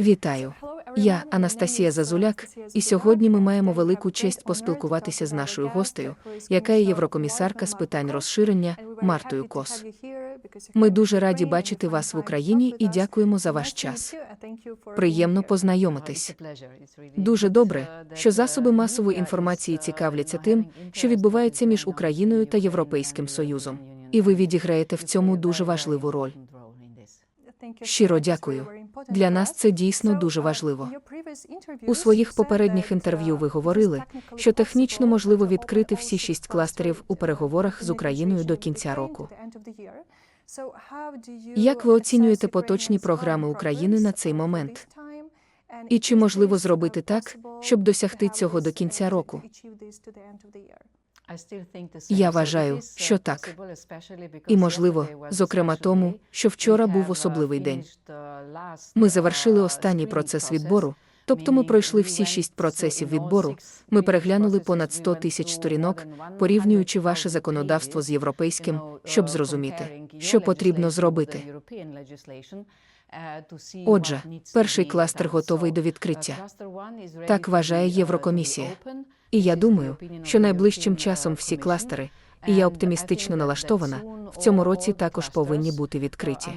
Вітаю. Я Анастасія Зазуляк, і сьогодні ми маємо велику честь поспілкуватися з нашою гостею, яка є єврокомісарка з питань розширення Мартою Кос. Ми дуже раді бачити вас в Україні і дякуємо за ваш час. Приємно познайомитись. Дуже добре, що засоби масової інформації цікавляться тим, що відбувається між Україною та Європейським Союзом. І ви відіграєте в цьому дуже важливу роль. Щиро дякую. Для нас це дійсно дуже важливо. У своїх попередніх інтерв'ю ви говорили, що технічно можливо відкрити всі шість кластерів у переговорах з Україною до кінця року. Як ви оцінюєте поточні програми України на цей момент? І чи можливо зробити так, щоб досягти цього до кінця року? Я вважаю, що так. І можливо, зокрема тому, що вчора був особливий день. Ми завершили останній процес відбору, тобто ми пройшли всі шість процесів відбору. Ми переглянули понад 100 тисяч сторінок, порівнюючи ваше законодавство з європейським, щоб зрозуміти, що потрібно зробити. Отже, перший кластер готовий до відкриття. Так вважає Єврокомісія. І я думаю, що найближчим часом всі кластери, і я оптимістично налаштована, в цьому році також повинні бути відкриті.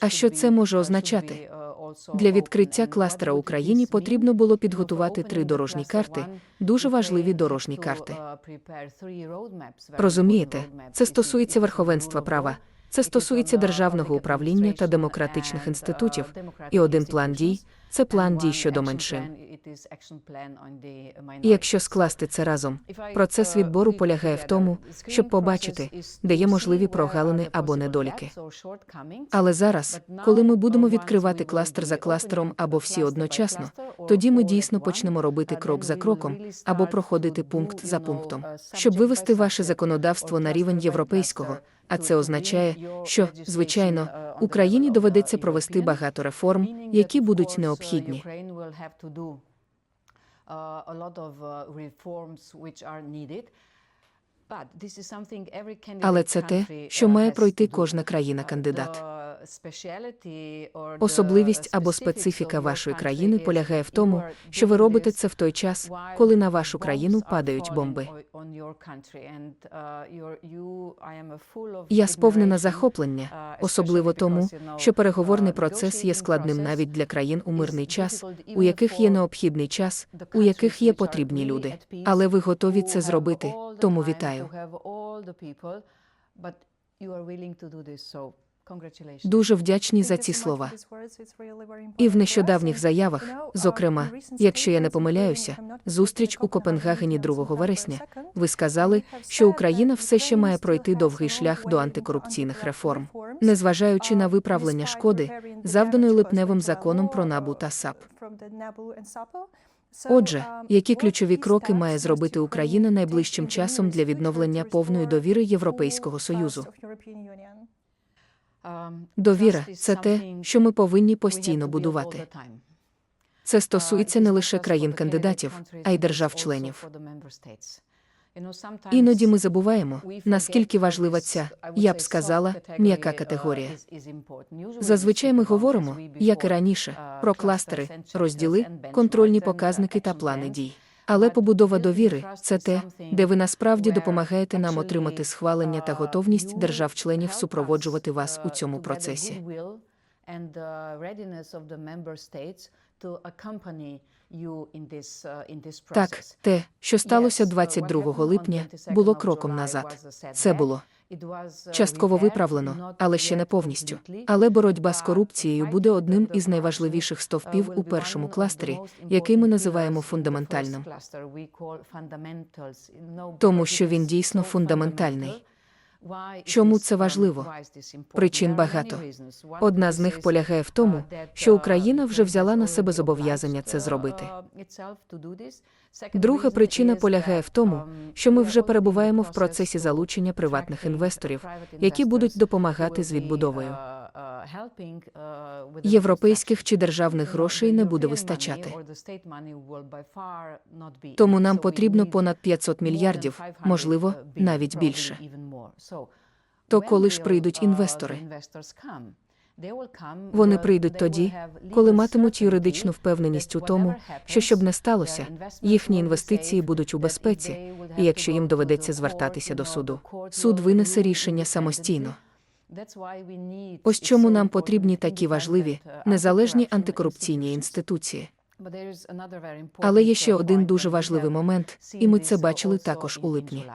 А що це може означати? Для відкриття кластера Україні потрібно було підготувати три дорожні карти, дуже важливі дорожні карти. Розумієте, це стосується верховенства права, це стосується державного управління та демократичних інститутів. І один план дій це план дій щодо меншин. І якщо скласти це разом, процес відбору полягає в тому, щоб побачити, де є можливі прогалини або недоліки. Але зараз, коли ми будемо відкривати кластер за кластером або всі одночасно, тоді ми дійсно почнемо робити крок за кроком або проходити пункт за пунктом, щоб вивести ваше законодавство на рівень європейського. А це означає, що, звичайно, Україні доведеться провести багато реформ, які будуть необхідні. Але це те, що має пройти кожна країна-кандидат. Особливість або специфіка вашої країни полягає в тому, що ви робите це в той час, коли на вашу країну падають бомби. Я сповнена захоплення, особливо тому, що переговорний процес є складним навіть для країн у мирний час, у яких є необхідний час, у яких є потрібні люди. Але ви готові це зробити, тому вітаю. Дуже вдячні за ці слова. І в нещодавніх заявах, зокрема, якщо я не помиляюся, зустріч у Копенгагені 2 вересня, ви сказали, що Україна все ще має пройти довгий шлях до антикорупційних реформ, незважаючи на виправлення шкоди, завданої липневим законом про набу та САП. Отже, які ключові кроки має зробити Україна найближчим часом для відновлення повної довіри Європейського союзу? Довіра це те, що ми повинні постійно будувати. Це стосується не лише країн-кандидатів, а й держав-членів. Іноді ми забуваємо, наскільки важлива ця, я б сказала, м'яка категорія. Зазвичай ми говоримо, як і раніше, про кластери, розділи, контрольні показники та плани дій. Але побудова довіри це те, де ви насправді допомагаєте нам отримати схвалення та готовність держав-членів супроводжувати вас у цьому процесі. Так, те, що сталося 22 липня, було кроком назад. Це було частково виправлено, але ще не повністю. Але боротьба з корупцією буде одним із найважливіших стовпів у першому кластері, який ми називаємо фундаментальним. Тому що він дійсно фундаментальний. Чому це важливо? Причин багато. Одна з них полягає в тому, що Україна вже взяла на себе зобов'язання це зробити. Друга причина полягає в тому, що ми вже перебуваємо в процесі залучення приватних інвесторів, які будуть допомагати з відбудовою. Європейських чи державних грошей не буде вистачати. Тому нам потрібно понад 500 мільярдів, можливо, навіть більше. То коли ж прийдуть інвестори? Вони прийдуть тоді, коли матимуть юридичну впевненість у тому, що щоб не сталося, їхні інвестиції будуть у безпеці, і якщо їм доведеться звертатися до суду, суд винесе рішення самостійно. Ось чому нам потрібні такі важливі, незалежні антикорупційні інституції. Але є ще один дуже важливий момент, і ми це бачили також у липні.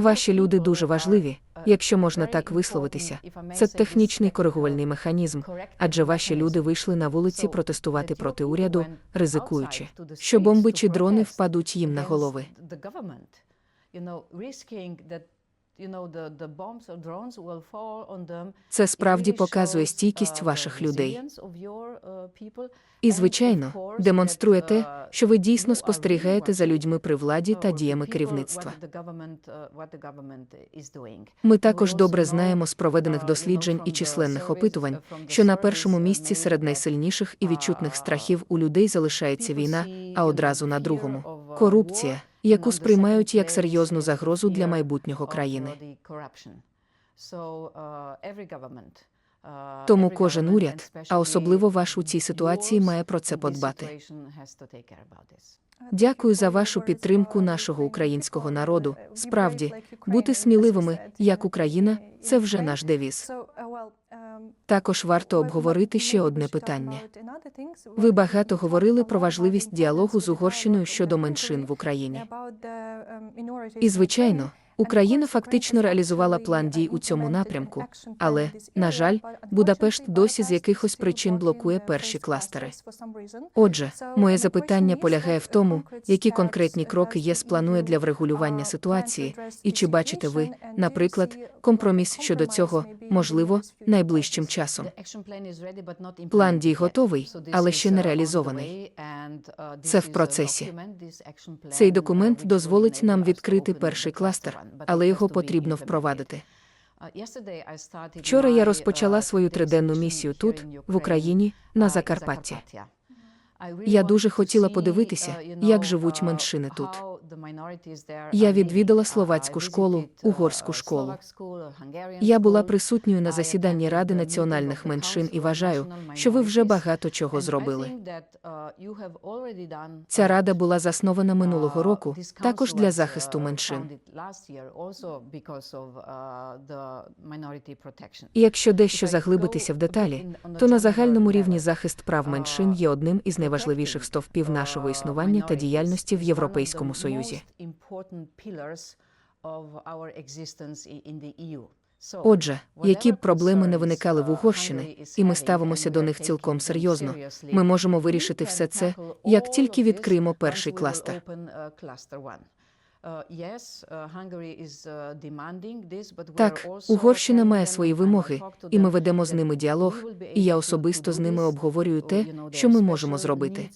Ваші люди дуже важливі, якщо можна так висловитися. Це технічний коригувальний механізм, адже ваші люди вийшли на вулиці протестувати проти уряду, ризикуючи, що бомби чи дрони впадуть їм на голови. Це справді показує стійкість ваших людей. І, звичайно, демонструє те, що ви дійсно спостерігаєте за людьми при владі та діями керівництва. Ми також добре знаємо з проведених досліджень і численних опитувань, що на першому місці серед найсильніших і відчутних страхів у людей залишається війна, а одразу на другому корупція, яку сприймають як серйозну загрозу для майбутнього країни. Тому кожен уряд, а особливо ваш у цій ситуації, має про це подбати. Дякую за вашу підтримку нашого українського народу. Справді, бути сміливими, як Україна, це вже наш девіз. Також варто обговорити ще одне питання. Ви багато говорили про важливість діалогу з Угорщиною щодо меншин в Україні. І, звичайно, Україна фактично реалізувала план дій у цьому напрямку, але, на жаль, Будапешт досі з якихось причин блокує перші кластери. Отже, моє запитання полягає в тому, які конкретні кроки ЄС планує для врегулювання ситуації, і чи бачите ви, наприклад, компроміс щодо цього, можливо, найближчим часом. План дій готовий, але ще не реалізований. Це в процесі. Цей документ дозволить нам відкрити перший кластер, але його потрібно впровадити. Вчора я розпочала свою триденну місію тут, в Україні, на Закарпатті. Я дуже хотіла подивитися, як живуть меншини тут. Я відвідала словацьку школу, угорську школу. Я була присутньою на засіданні Ради національних меншин і вважаю, що ви вже багато чого зробили. Ця рада була заснована минулого року, також для захисту меншин. І якщо дещо заглибитися в деталі, то на загальному рівні захист прав меншин є одним із найважливіших стовпів нашого існування та діяльності в Європейському Союзі. Отже, які б проблеми не виникали в Угорщини, і ми ставимося до них цілком серйозно, ми можемо вирішити все це, як тільки відкриємо перший кластер. Так, Угорщина має свої вимоги, і ми ведемо з ними діалог, і я особисто з ними обговорюю те, що ми можемо зробити.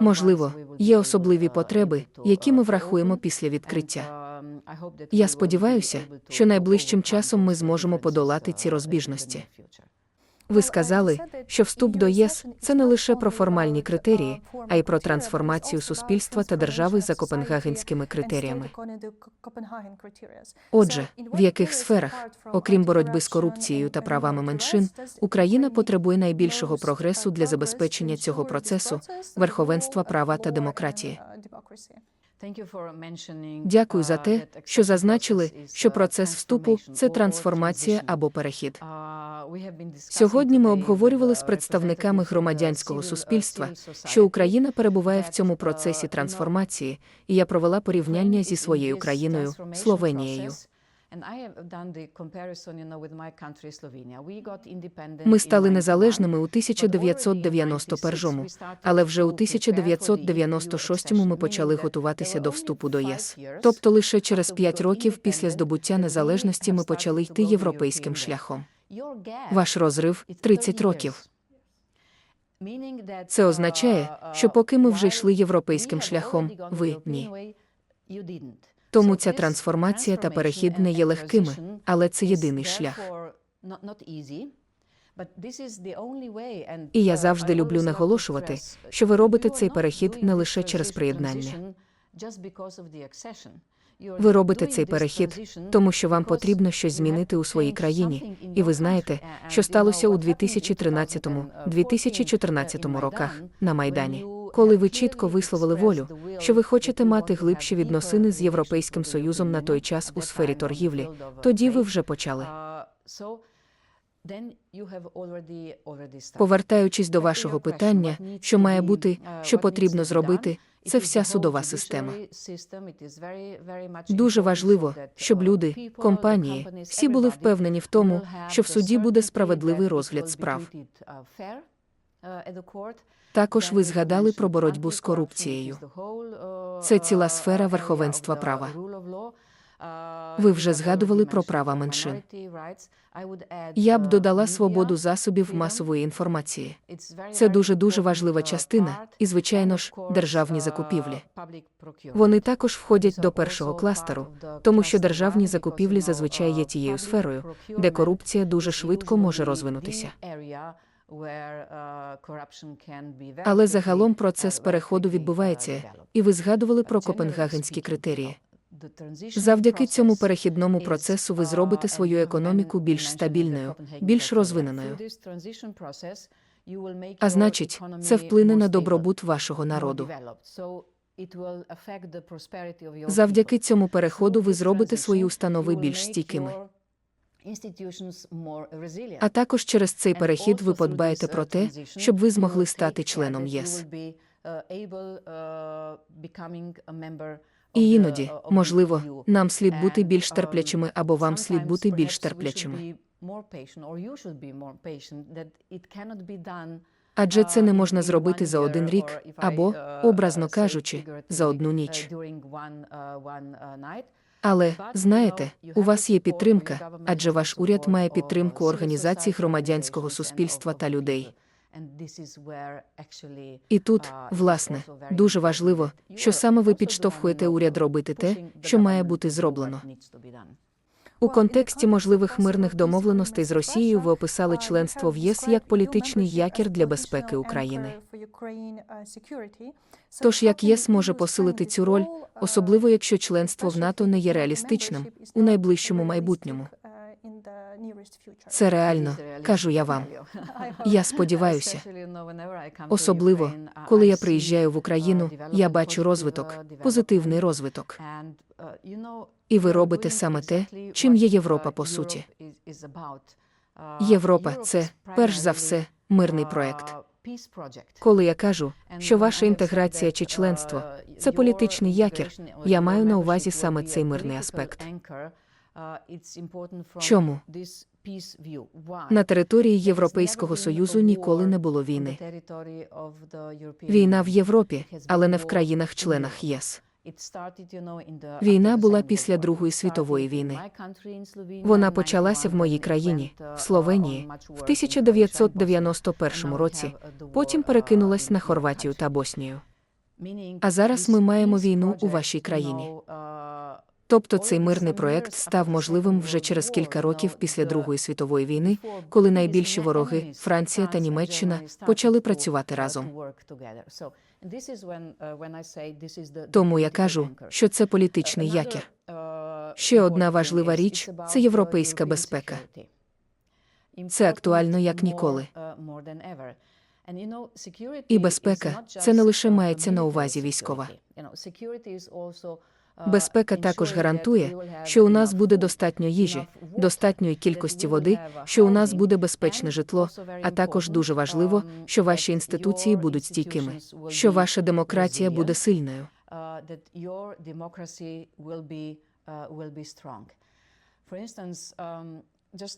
Можливо, є особливі потреби, які ми врахуємо після відкриття. Я сподіваюся, що найближчим часом ми зможемо подолати ці розбіжності. Ви сказали, що вступ до ЄС це не лише про формальні критерії, а й про трансформацію суспільства та держави за копенгагенськими критеріями. Отже, в яких сферах, окрім боротьби з корупцією та правами меншин, Україна потребує найбільшого прогресу для забезпечення цього процесу, верховенства права та демократії? Дякую за те, що зазначили, що процес вступу це трансформація або перехід. Сьогодні ми обговорювали з представниками громадянського суспільства, що Україна перебуває в цьому процесі трансформації, і я провела порівняння зі своєю країною Словенією. Ми стали незалежними у 1991-му, але вже у 1996-му ми почали готуватися до вступу до ЄС. Тобто лише через п'ять років після здобуття незалежності ми почали йти європейським шляхом. Ваш розрив 30 років. Це означає, що поки ми вже йшли європейським шляхом, ви ні. Тому ця трансформація та перехід не є легкими, але це єдиний шлях. І я завжди люблю наголошувати, що ви робите цей перехід не лише через приєднання. Ви робите цей перехід, тому що вам потрібно щось змінити у своїй країні, і ви знаєте, що сталося у 2013-2014 роках на Майдані, коли ви чітко висловили волю, що ви хочете мати глибші відносини з Європейським Союзом на той час у сфері торгівлі, тоді ви вже почали. Повертаючись до вашого питання, що має бути, що потрібно зробити, це вся судова система. Дуже важливо, щоб люди, компанії, всі були впевнені в тому, що в суді буде справедливий розгляд справ. Також ви згадали про боротьбу з корупцією. Це ціла сфера верховенства права. Ви вже згадували про права меншин. Я б додала свободу засобів масової інформації. Це дуже дуже важлива частина, і, звичайно ж, державні закупівлі. Вони також входять до першого кластеру, тому що державні закупівлі зазвичай є тією сферою, де корупція дуже швидко може розвинутися. Але загалом процес переходу відбувається, і ви згадували про копенгагенські критерії. Завдяки цьому перехідному процесу ви зробите свою економіку більш стабільною, більш розвиненою. А значить, це вплине на добробут вашого народу. Завдяки цьому переходу ви зробите свої установи більш стійкими. А також через цей перехід ви подбаєте про те, щоб ви змогли стати членом ЄС. І іноді, можливо, нам слід бути більш терплячими або вам слід бути більш терплячими. Адже це не можна зробити за один рік або, образно кажучи, за одну ніч. Але знаєте, у вас є підтримка, адже ваш уряд має підтримку організацій громадянського суспільства та людей. І тут, власне, дуже важливо, що саме ви підштовхуєте уряд робити те, що має бути зроблено. У контексті можливих мирних домовленостей з Росією ви описали членство в ЄС як політичний якір для безпеки України. Тож як ЄС може посилити цю роль, особливо якщо членство в НАТО не є реалістичним у найближчому майбутньому? Це реально, кажу я вам. Я сподіваюся. Особливо, коли я приїжджаю в Україну, я бачу розвиток, позитивний розвиток. І ви робите саме те, чим є Європа по суті. Європа це, перш за все, мирний проект. Коли я кажу, що ваша інтеграція чи членство це політичний якір, я маю на увазі саме цей мирний аспект. Чому? На території Європейського Союзу ніколи не було війни. Війна в Європі, але не в країнах-членах єС. Війна була після Другої світової війни. Вона почалася в моїй країні, в Словенії, в 1991 році, потім перекинулась на Хорватію та Боснію. А зараз ми маємо війну у вашій країні. Тобто цей мирний проект став можливим вже через кілька років після Другої світової війни, коли найбільші вороги Франція та Німеччина почали працювати разом. Тому я кажу, що це політичний якір. Ще одна важлива річ це європейська безпека. Це актуально як ніколи. І безпека це не лише мається на увазі військова. Безпека також гарантує, що у нас буде достатньо їжі, достатньої кількості води, що у нас буде безпечне житло, а також дуже важливо, що ваші інституції будуть стійкими, що ваша демократія буде сильною.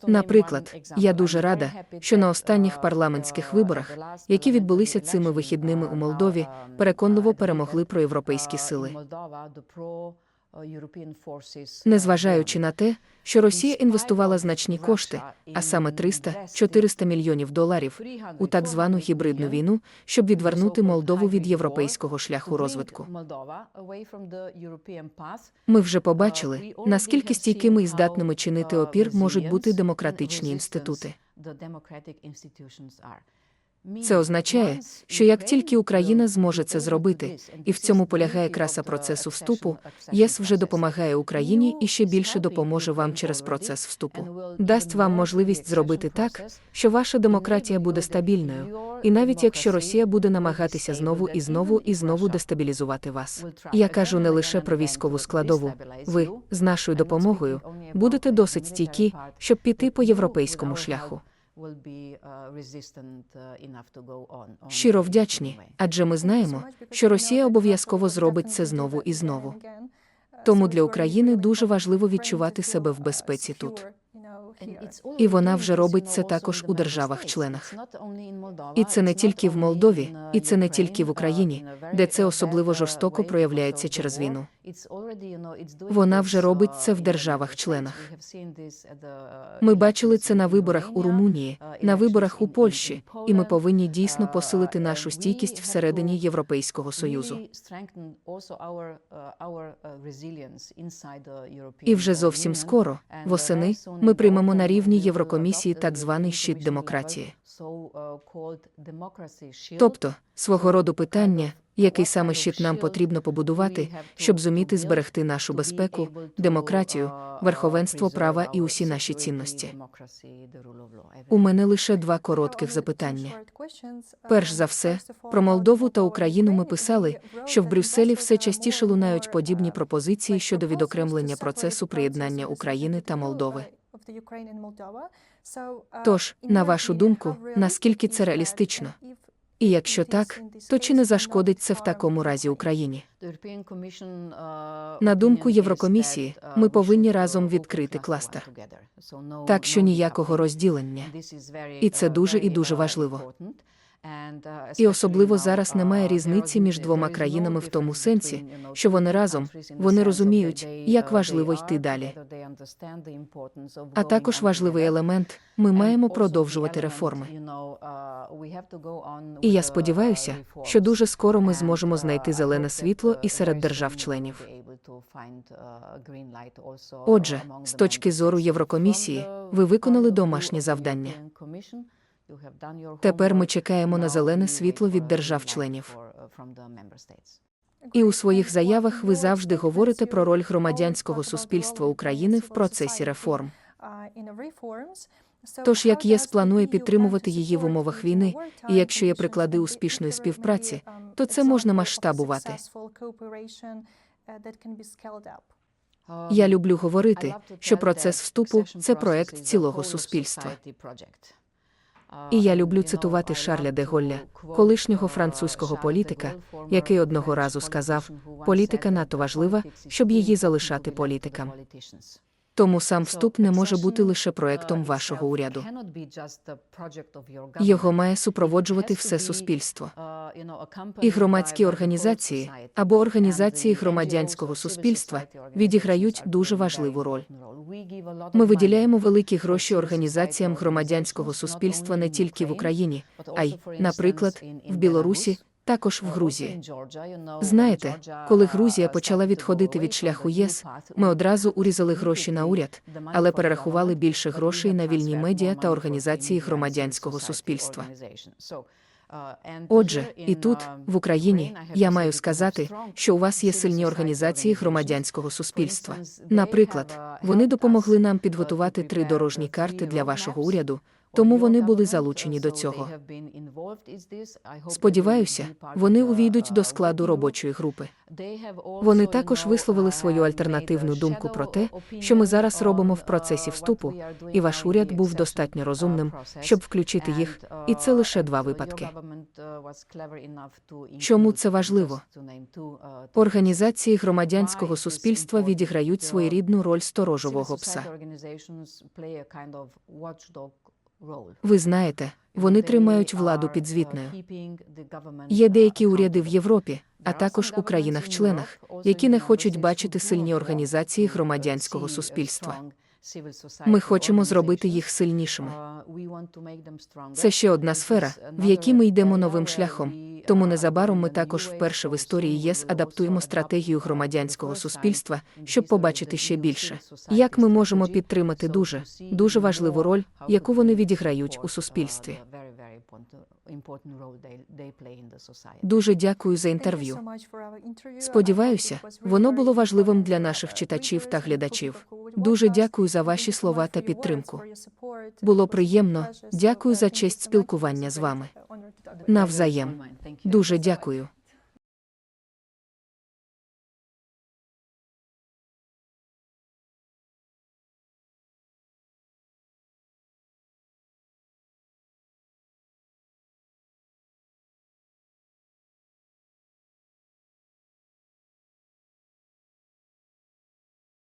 Наприклад, я дуже рада, що на останніх парламентських виборах, які відбулися цими вихідними у Молдові, переконливо перемогли проєвропейські сили. Незважаючи на те, що Росія інвестувала значні кошти, а саме 300-400 мільйонів доларів, у так звану гібридну війну, щоб відвернути Молдову від європейського шляху розвитку. Ми вже побачили, наскільки стійкими і здатними чинити опір можуть бути демократичні інститути. Це означає, що як тільки Україна зможе це зробити, і в цьому полягає краса процесу вступу, ЄС вже допомагає Україні і ще більше допоможе вам через процес вступу. Дасть вам можливість зробити так, що ваша демократія буде стабільною, і навіть якщо Росія буде намагатися знову і знову і знову дестабілізувати вас. Я кажу не лише про військову складову. Ви з нашою допомогою будете досить стійкі, щоб піти по європейському шляху. Щиро вдячні, адже ми знаємо, що Росія обов'язково зробить це знову і знову. Тому для України дуже важливо відчувати себе в безпеці тут. І вона вже робить це також у державах-членах. І це не тільки в Молдові, і це не тільки в Україні, де це особливо жорстоко проявляється через війну. Вона вже робить це в державах-членах. Ми бачили це на виборах у Румунії, на виборах у Польщі, і ми повинні дійсно посилити нашу стійкість всередині Європейського Союзу. І вже зовсім скоро, восени, ми приймемо на рівні Єврокомісії так званий щит демократії. Тобто, свого роду питання, який саме щит нам потрібно побудувати, щоб зуміти зберегти нашу безпеку, демократію, верховенство права і усі наші цінності. У мене лише два коротких запитання. Перш за все, про Молдову та Україну ми писали, що в Брюсселі все частіше лунають подібні пропозиції щодо відокремлення процесу приєднання України та Молдови. Тож, на вашу думку, наскільки це реалістично? І якщо так, то чи не зашкодить це в такому разі Україні? На думку Єврокомісії, ми повинні разом відкрити кластер. Так що ніякого розділення. І це дуже і дуже важливо. І особливо зараз немає різниці між двома країнами в тому сенсі, що вони разом, вони розуміють, як важливо йти далі. А також важливий елемент ми маємо продовжувати реформи. І я сподіваюся, що дуже скоро ми зможемо знайти зелене світло і серед держав-членів. Отже, з точки зору Єврокомісії, ви виконали домашнє завдання. Тепер ми чекаємо на зелене світло від держав-членів. І у своїх заявах ви завжди говорите про роль громадянського суспільства України в процесі реформ. Тож як ЄС планує підтримувати її в умовах війни, і якщо є приклади успішної співпраці, то це можна масштабувати. Я люблю говорити, що процес вступу це проект цілого суспільства. І я люблю цитувати Шарля де Голля, колишнього французького політика, який одного разу сказав: політика надто важлива, щоб її залишати політикам. Тому сам вступ не може бути лише проектом вашого уряду. Його має супроводжувати все суспільство. І громадські організації або організації громадянського суспільства відіграють дуже важливу роль. Ми виділяємо великі гроші організаціям громадянського суспільства не тільки в Україні, а й, наприклад, в Білорусі, також в Грузії. Знаєте, коли Грузія почала відходити від шляху ЄС, ми одразу урізали гроші на уряд, але перерахували більше грошей на вільні медіа та організації громадянського суспільства. Отже, і тут, в Україні, я маю сказати, що у вас є сильні організації громадянського суспільства. Наприклад, вони допомогли нам підготувати три дорожні карти для вашого уряду, тому вони були залучені до цього. Сподіваюся, вони увійдуть до складу робочої групи. Вони також висловили свою альтернативну думку про те, що ми зараз робимо в процесі вступу, і ваш уряд був достатньо розумним, щоб включити їх, і це лише два випадки. Чому це важливо? Організації громадянського суспільства відіграють своєрідну роль сторожового пса. Ви знаєте, вони тримають владу підзвітною. Є деякі уряди в Європі, а також у країнах-членах, які не хочуть бачити сильні організації громадянського суспільства. Ми хочемо зробити їх сильнішими. Це ще одна сфера, в якій ми йдемо новим шляхом. Тому незабаром ми також вперше в історії ЄС адаптуємо стратегію громадянського суспільства, щоб побачити ще більше. Як ми можемо підтримати дуже, дуже важливу роль, яку вони відіграють у суспільстві. Дуже дякую за інтерв'ю. Сподіваюся, воно було важливим для наших читачів та глядачів. Дуже дякую за ваші слова та підтримку. Було приємно. Дякую за честь спілкування з вами. Навзаєм. Дуже дякую.